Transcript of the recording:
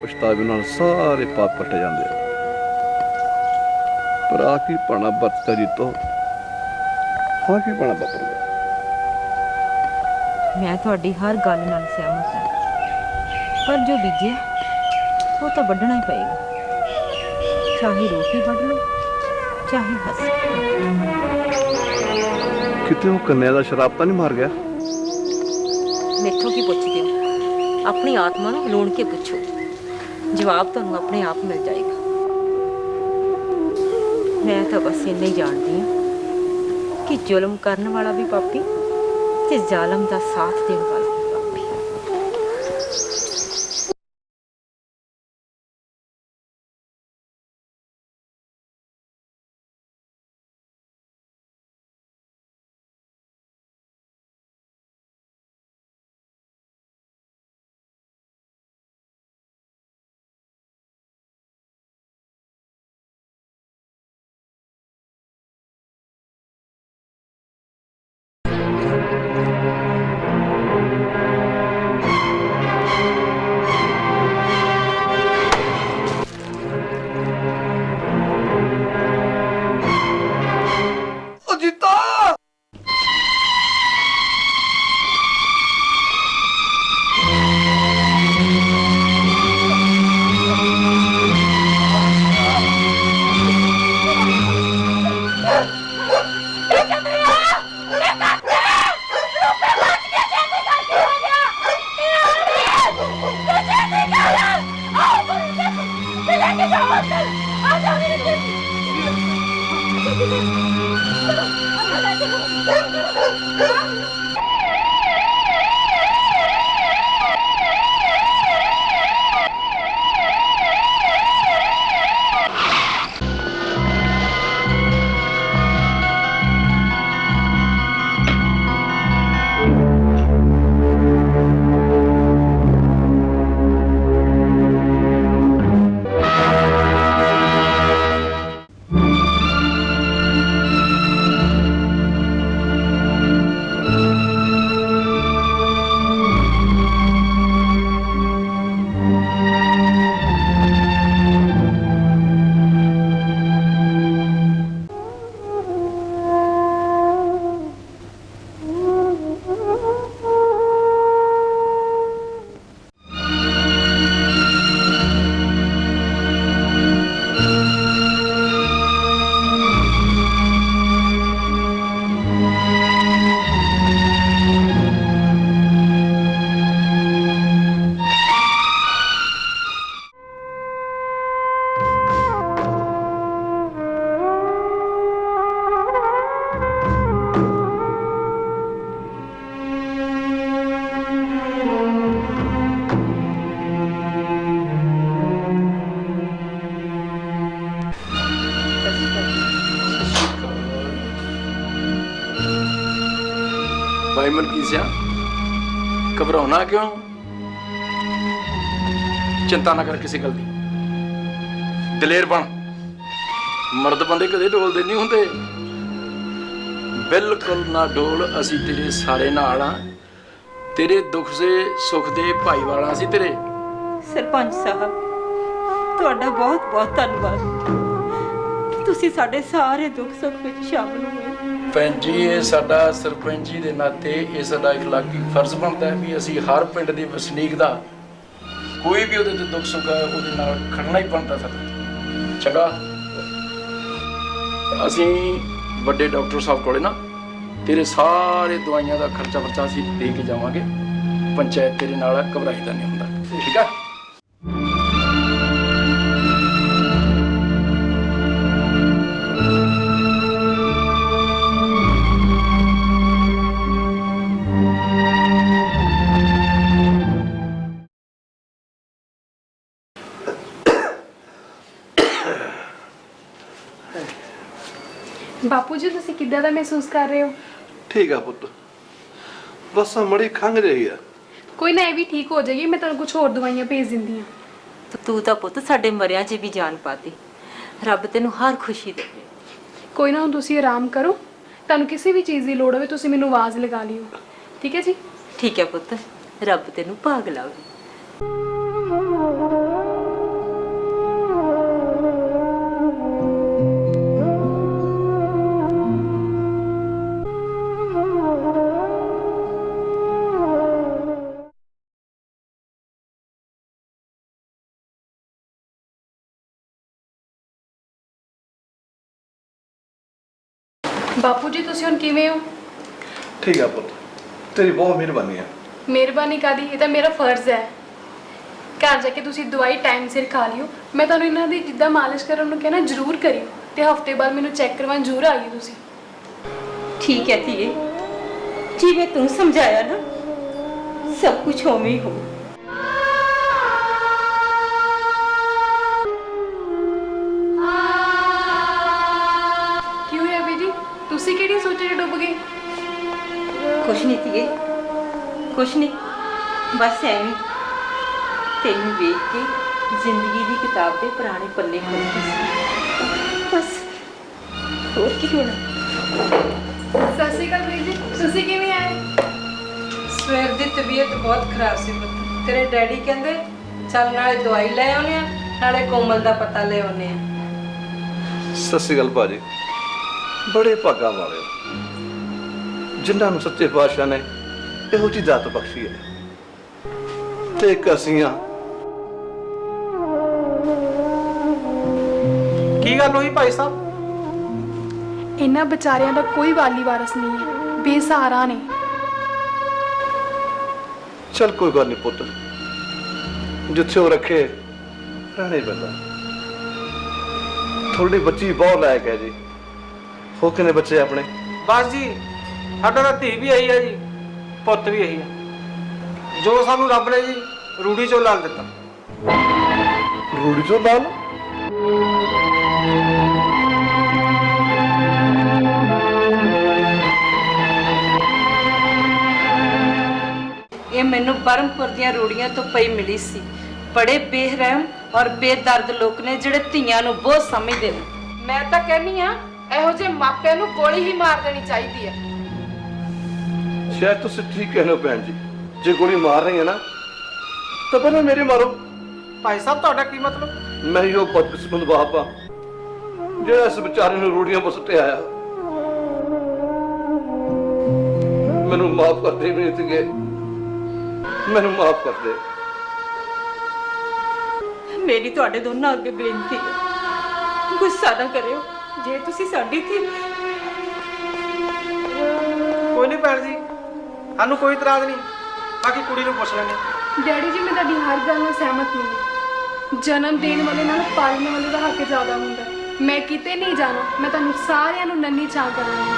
ਪਛਤਾਵੇ ਨਾਲ ਸਾਰੇ ਪਾਪ ਕੱਟ ਜਾਂਦੇ ਆ। ਪਰ ਆ ਕੀ ਪਾਣਾ ਜੀ ਤੋਂ? ਹਾਂ ਕੀ ਪਾਣਾ ਮੈਂ ਤੁਹਾਡੀ ਹਰ ਗੱਲ ਨਾਲ ਸਹਿਮਤ ਹਾਂ। ਪਰ ਜੋ ਬੀਜਿਆ ਉਹ ਤਾਂ ਵੱਢਣਾ ਹੀ ਪਏਗਾ। ਚਾਹੇ ਰੋਟੀ ਵੱਢ ਲਓ ਚਾਹੇ ਹੱਸ ਕਿਤੇ ਉਹ ਕੰਨਿਆ ਦਾ ਸ਼ਰਾਬ ਤਾਂ ਨਹੀਂ ਮਾਰ ਗਿਆ? ਮੈਥੋਂ ਕੀ ਪੁੱਛਦੇ ਹੋ? ਆਪਣੀ ਆਤਮਾ ਨੂੰ ਲੋੜ ਕੇ ਪੁੱਛੋ। ਜਵਾਬ ਤੁਹਾਨੂੰ ਆਪਣੇ ਆਪ ਮਿਲ ਜਾਏਗਾ। ਮੈਂ ਤਾਂ ਬਸ ਇੰਨਾ ਹੀ ਜਾਣਦੀ ਹਾਂ ਕਿ ਜ਼ੁਲਮ ਕਰਨ ਵਾਲਾ ਵੀ ਪਾਪੀ ਤੇ ਜ਼ਾਲਮ ਦਾ ਸਾਥ ਦੇਣ ਵਾਲਾ Come on. ਭਾਈ ਮਲਕੀ ਸਿਆ। ਘਬਰਾਉਣਾ ਕਿਉਂ? ਚਿੰਤਾ ਨਾ ਕਰ ਕਿਸੇ ਗੱਲ ਦੀ। ਦਲੇਰ ਬਣ। ਮਰਦ ਬੰਦੇ ਕਦੇ ਡੋਲਦੇ ਨਹੀਂ ਹੁੰਦੇ। ਬਿਲਕੁਲ ਨਾ ਡੋਲ, ਅਸੀਂ ਤੇਰੇ ਸਾਰੇ ਨਾਲ ਆ। ਤੇਰੇ ਦੁੱਖ ਦੇ ਸੁਖ ਦੇ ਭਾਈ ਵਾਲਾ ਸੀ ਤੇਰੇ। ਸਰਪੰਚ ਸਾਹਿਬ, ਤੁਹਾਡਾ ਬਹੁਤ ਬਹੁਤ ਧੰਨਵਾਦ। ਤੁਸੀਂ ਸਾਡੇ ਸਾਰੇ ਦੁੱਖ ਸੁੱਖ ਵਿੱਚ ਸ਼ਾਮਲ ਹੋਏ। ਭੈਣ ਜੀ ਇਹ ਸਾਡਾ ਸਰਪੰਚੀ ਦੇ ਨਾਤੇ ਇਹ ਸਾਡਾ ਇਖਲਾਕੀ ਫਰਜ਼ ਬਣਦਾ ਹੈ ਵੀ ਅਸੀਂ ਹਰ ਪਿੰਡ ਦੇ ਵਸਨੀਕ ਦਾ ਕੋਈ ਵੀ ਉਹਦੇ ਤੇ ਦੁੱਖ ਸੁੱਖ ਹੈ ਉਹਦੇ ਨਾਲ ਖੜਨਾ ਹੀ ਬਣਦਾ ਸਾਡਾ ਚੰਗਾ। ਅਸੀਂ ਵੱਡੇ ਡਾਕਟਰ ਸਾਹਿਬ ਕੋਲੇ ਨਾ ਤੇਰੇ ਸਾਰੇ ਦਵਾਈਆਂ ਦਾ ਖਰਚਾ ਵਰਚਾ ਅਸੀਂ ਦੇ ਕੇ ਜਾਵਾਂਗੇ। ਪੰਚਾਇਤ ਤੇਰੇ ਨਾਲ ਹੈ, ਘਬਰਾਈ ਦਾ ਨਹੀਂ ਹੁੰਦਾ। ਠੀਕ ਹੈ? ਬਾਪੂ ਜੀ ਤੁਸੀਂ ਕਿੱਦਾਂ ਦਾ ਮਹਿਸੂਸ ਕਰ ਰਹੇ ਹੋ? ਠੀਕ ਆ ਪੁੱਤ। ਬਸ ਆ ਮੜੀ ਖੰਘ ਰਹੀ ਆ। ਕੋਈ ਨਾ ਇਹ ਵੀ ਠੀਕ ਹੋ ਜਾਏਗੀ ਮੈਂ ਤੁਹਾਨੂੰ ਕੁਝ ਹੋਰ ਦਵਾਈਆਂ ਭੇਜ ਦਿੰਦੀ ਹਾਂ। ਤੇ ਤੂੰ ਤਾਂ ਪੁੱਤ ਸਾਡੇ ਮਰਿਆਂ 'ਚ ਵੀ ਜਾਨ ਪਾਤੀ। ਰੱਬ ਤੈਨੂੰ ਹਰ ਖੁਸ਼ੀ ਦੇਵੇ ਕੋਈ ਨਾ ਹੁਣ ਤੁਸੀਂ ਆਰਾਮ ਕਰੋ। ਤੁਹਾਨੂੰ ਕਿਸੇ ਵੀ ਚੀਜ਼ ਦੀ ਲੋੜ ਹੋਵੇ ਤੁਸੀਂ ਮੈਨੂੰ ਆਵਾਜ਼ ਲਗਾ ਲਿਓ। ਠੀਕ ਹੈ ਜੀ? ਠੀਕ ਹੈ ਪੁੱਤ। ਰੱਬ ਤੈਨੂੰ ਭਾਗ ਲਾਵੇ। ਬਾਪੂ ਜੀ ਤੁਸੀਂ ਹੁਣ ਕਿਵੇਂ ਹੋ? ਠੀਕ ਆ ਪੁੱਤ। ਤੇਰੀ ਬਹੁਤ ਮਿਹਰਬਾਨੀ ਆ। ਮਿਹਰਬਾਨੀ ਕਾਦੀ ਇਹ ਤਾਂ ਮੇਰਾ ਫਰਜ਼ ਹੈ। ਘਰ ਜਾ ਕੇ ਤੁਸੀਂ ਦਵਾਈ ਟਾਈਮ ਸਿਰ ਖਾ ਲਿਓ। ਮੈਂ ਤੁਹਾਨੂੰ ਇਹਨਾਂ ਦੀ ਜਿੱਦਾਂ ਮਾਲਿਸ਼ ਕਰਨ ਨੂੰ ਕਹਿਣਾ ਜ਼ਰੂਰ ਕਰਿਓ ਤੇ ਹਫ਼ਤੇ ਬਾਅਦ ਮੈਨੂੰ ਚੈੱਕ ਕਰਵਾਉਣ ਜ਼ਰੂਰ ਆਇਓ ਤੁਸੀਂ। ਠੀਕ ਹੈ ਧੀਏ। ਜਿਵੇਂ ਤੂੰ ਸਮਝਾਇਆ ਨਾ ਸਭ ਕੁਝ ਉਵੇਂ ਹੀ ਹੋ ਕੁਛ ਨਹੀਂ ਧੀਏ ਕੁਛ ਨਹੀਂ ਬਸ ਐਵੇਂ ਤੈਨੂੰ ਵੇਖ ਕੇ ਜ਼ਿੰਦਗੀ ਦੀ ਕਿਤਾਬ ਦੇ ਪੁਰਾਣੇ ਪੱਲੇ ਖੋਲ੍ਹਦੀ ਸੀ। ਬਸ ਹੋਰ ਕੀ ਹੋਣਾ? ਸਤਿ ਸ਼੍ਰੀ ਅਕਾਲ ਬੀਜੀ ਤੁਸੀਂ ਕਿਵੇਂ ਆਏ? ਸਵੇਰ ਦੀ ਤਬੀਅਤ ਬਹੁਤ ਖਰਾਬ ਸੀ ਪੁੱਤ। ਤੇਰੇ ਡੈਡੀ ਕਹਿੰਦੇ ਚੱਲ ਨਾਲੇ ਦਵਾਈ ਲੈ ਆਉਨੇ ਆ ਨਾਲੇ ਕੋਮਲ ਦਾ ਪਤਾ ਲੈ ਆਉਨੇ ਆ। ਸਤਿ ਸ਼੍ਰੀ ਅਕਾਲ ਭਾਜੀ। ਬੜੇ ਭਾਗਾਂ ਵਾਲੇ ਜਿਨ੍ਹਾਂ ਨੂੰ ਸੱਚੇ ਪਾਤਸ਼ਾਹ ਨੇ ਇਹੋ ਜਿਹੀ ਦਾਤ ਬਖਸ਼ੀ ਹੈ। ਤੇ ਇੱਕ ਅਸੀਂ ਆ ਕੀ ਗੱਲ ਹੋਈ ਭਾਈ ਸਾਹਿਬ? ਇਹਨਾਂ ਵਿਚਾਰਿਆਂ ਦਾ ਕੋਈ ਵਾਲੀ ਵਾਰਸ ਨਹੀਂ ਹੈ। ਬੇਸਹਾਰਾ ਨੇ। ਚਲ ਕੋਈ ਗੱਲ ਨਹੀਂ ਪੁੱਤ। ਜਿੱਥੇ ਉਹ ਰੱਖੇ ਰਹਿਣੇ ਪੈਂਦਾ। ਤੁਹਾਡੀ ਬੱਚੀ ਬਹੁਤ ਲਾਇਕ ਹੈ ਜੀ। ਹੋ ਕਿਨੇ ਬੱਚੇ ਆਪਣੇ? ਬਸ ਜੀ ਸਾਡਾ ਤਾਂ ਧੀ ਵੀ ਆਈ ਹੈ ਜੀ ਪੁੱਤ ਵੀ ਆਈ ਹੈ ਜੋ ਸਾਨੂੰ ਰੱਬ ਨੇ ਜੀ ਰੂੜੀ ਚੋਂ ਲਾਲ ਦਿੱਤਾ। ਰੂੜੀ ਚੋਂ ਲਾਲ? ਇਹ ਮੈਨੂੰ ਬਰਮਪੁਰ ਦੀਆਂ ਰੂੜੀਆਂ ਤੋਂ ਪਈ ਮਿਲੀ ਸੀ। ਬੜੇ ਬੇਰਹਿਮ ਔਰ ਬੇਦਰਦ ਲੋਕ ਨੇ ਜਿਹੜੇ ਧੀਆਂ ਨੂੰ ਬਹੁਤ ਸਮਝਦੇ ਨੇ। ਮੈਂ ਤਾਂ ਕਹਿੰਨੀ ਆ ਇਹੋ ਜਿਹੇ ਮਾਪਿਆਂ ਨੂੰ ਗੋਲੀ ਹੀ ਮਾਰ ਦੇਣੀ ਚਾਹੀਦੀ ਹੈ। ਸ਼ਾਇਦ ਤੁਸੀਂ ਠੀਕ ਕਹਿੰਦੇ ਹੋ ਭੈਣ ਜੀ। ਜੇ ਗੋਲੀ ਮਾਰ ਰਹੀ ਹੈ ਨਾ ਤਾਂ ਪਹਿਲਾਂ ਮੇਰੇ ਮਾਰੋ। ਭਾਈ ਸਾਹਿਬ ਤੁਹਾਡਾ ਕੀ ਮਤਲਬ? ਮੈਂ ਹੀ ਉਹ ਬਦਕਿਸਮਤ ਬਾਪ ਆ ਜਿਹੜਾ ਇਸ ਵਿਚਾਰੇ ਨੂੰ ਰੂੜੀਆਂ ਪਸਤੇ ਆਇਆ। ਮੈਨੂੰ ਮਾਫ ਕਰ ਦੇ ਮੇਰੇ ਤੇ ਮੈਨੂੰ ਮਾਫ ਕਰ ਦੇ। ਮੇਰੀ ਤੁਹਾਡੇ ਦੋਨਾਂ ਅੱਗੇ ਬੇਨਤੀ ਹੈ। ਗੁੱਸਾ ਨਾ ਕਰਿਓ। ਜੇ ਤੁਸੀਂ ਸਾਡੀ ਧੀ ਕੋਈ ਨਹੀਂ ਭੈਣ ਜੀ। ਸਾਨੂੰ ਕੋਈ ਇਤਰਾਜ਼ ਨਹੀਂ ਬਾਕੀ ਕੁੜੀ ਨੂੰ ਪੁੱਛ ਲੈਣੇ ਡੈਡੀ ਜੀ, ਮੈਂ ਤੁਹਾਡੀ ਹਰ ਗੱਲ ਨਾਲ ਸਹਿਮਤ ਨਹੀਂ ਹਾਂ। ਜਨਮ ਦੇਣ ਵਾਲੇ ਨਾਲ ਪਾਲਣ ਵਾਲੇ ਦਾ ਹੱਕ ਜ਼ਿਆਦਾ ਹੁੰਦਾ ਹੈ। ਮੈਂ ਕਿਤੇ ਨਹੀਂ ਜਾਣਾ ਮੈਂ ਤੁਹਾਨੂੰ ਸਾਰਿਆਂ ਨੂੰ ਨੰਨੀ ਚਾਹ ਕਰਾਂਗੀ